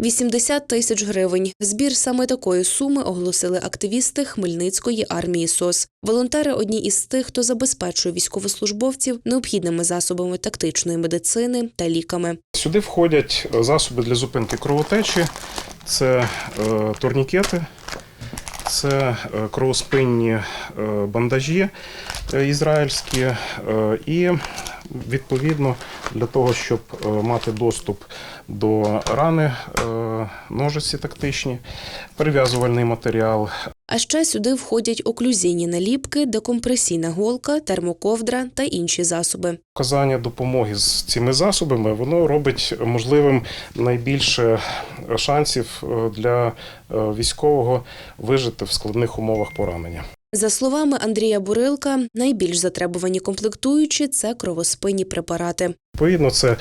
80 тисяч гривень. Збір саме такої суми оголосили активісти Хмельницької армії СОС. Волонтери одні із тих, хто забезпечує військовослужбовців необхідними засобами тактичної медицини та ліками. Сюди входять е, засоби для зупинки кровотечі, це е, турнікети, це е, кровоспинні бандажі ізраїльські і відповідно для того, щоб е, мати доступ до рани, е, ножиці тактичні, перев'язувальний матеріал, А ще сюди входять оклюзійні наліпки, декомпресійна голка, термоковдра та інші засоби. Оказання допомоги з цими засобами воно робить можливим найбільше шансів е, для військового вижити в складних умовах поранення. За словами Андрія Бурилка, найбільш затребувані комплектуючі це кровоспинні препарати. Відповідно, це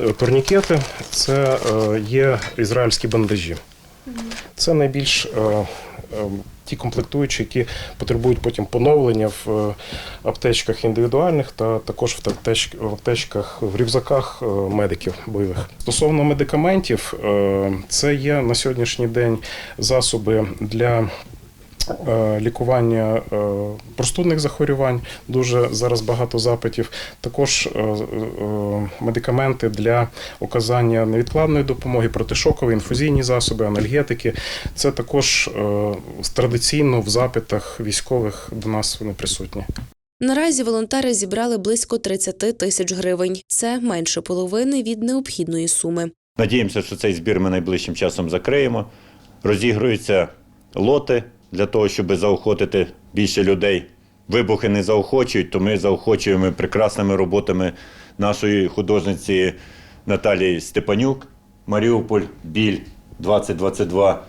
е, турнікети, це е, є ізраїльські бандажі. Це найбільш е, е, ті комплектуючі, які потребують потім поновлення в е, аптечках індивідуальних та також в аптеч- в аптечках, в рюкзаках е, медиків бойових. Стосовно медикаментів, е, це є на сьогоднішній день засоби для е, лікування е, простудних захворювань. Дуже зараз багато запитів. Також е, е, медикаменти для оказання невідкладної допомоги, протишокові, інфузійні засоби, анальгетики. Це також е, традиційно в запитах військових до нас вони присутні. Наразі волонтери зібрали близько 30 тисяч гривень. Це менше половини від необхідної суми. Надіємося, що цей збір ми найближчим часом закриємо. Розігруються лоти для того, щоб заохотити більше людей. Вибухи не заохочують, то ми заохочуємо прекрасними роботами нашої художниці Наталії Степанюк, Маріуполь, Біль 2022.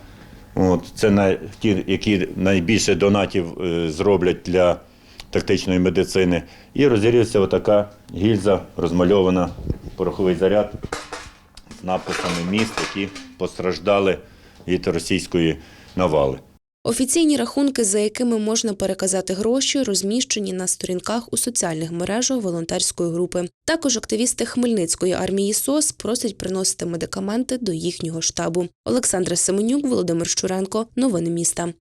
От, це на, ті, які найбільше донатів е, зроблять для тактичної медицини. І розігрується отака гільза, розмальована пороховий заряд з написами міст, які постраждали від російської навали. Офіційні рахунки, за якими можна переказати гроші, розміщені на сторінках у соціальних мережах волонтерської групи. Також активісти Хмельницької армії СОС просять приносити медикаменти до їхнього штабу. Олександра Семенюк, Володимир Щуренко. Новини міста.